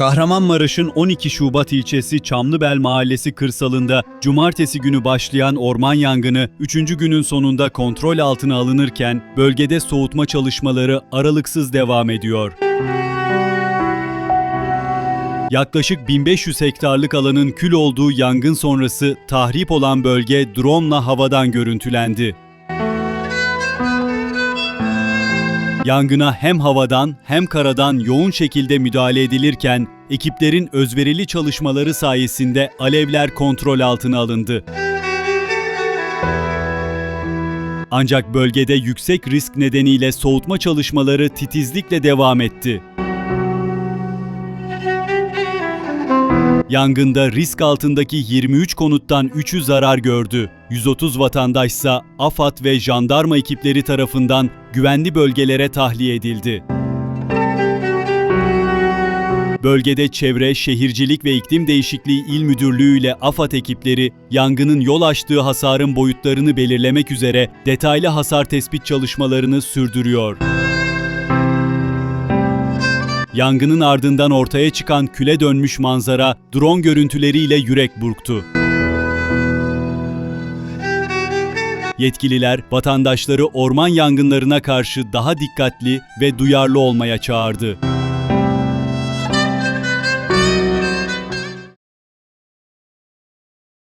Kahramanmaraş'ın 12 Şubat ilçesi Çamlıbel Mahallesi kırsalında cumartesi günü başlayan orman yangını 3. günün sonunda kontrol altına alınırken bölgede soğutma çalışmaları aralıksız devam ediyor. Yaklaşık 1500 hektarlık alanın kül olduğu yangın sonrası tahrip olan bölge drone'la havadan görüntülendi. Yangına hem havadan hem karadan yoğun şekilde müdahale edilirken ekiplerin özverili çalışmaları sayesinde alevler kontrol altına alındı. Ancak bölgede yüksek risk nedeniyle soğutma çalışmaları titizlikle devam etti. Yangında risk altındaki 23 konuttan 3'ü zarar gördü. 130 vatandaşsa AFAD ve jandarma ekipleri tarafından güvenli bölgelere tahliye edildi. Bölgede Çevre, Şehircilik ve İklim Değişikliği İl Müdürlüğü ile AFAD ekipleri yangının yol açtığı hasarın boyutlarını belirlemek üzere detaylı hasar tespit çalışmalarını sürdürüyor. Yangının ardından ortaya çıkan küle dönmüş manzara drone görüntüleriyle yürek burktu. Yetkililer vatandaşları orman yangınlarına karşı daha dikkatli ve duyarlı olmaya çağırdı.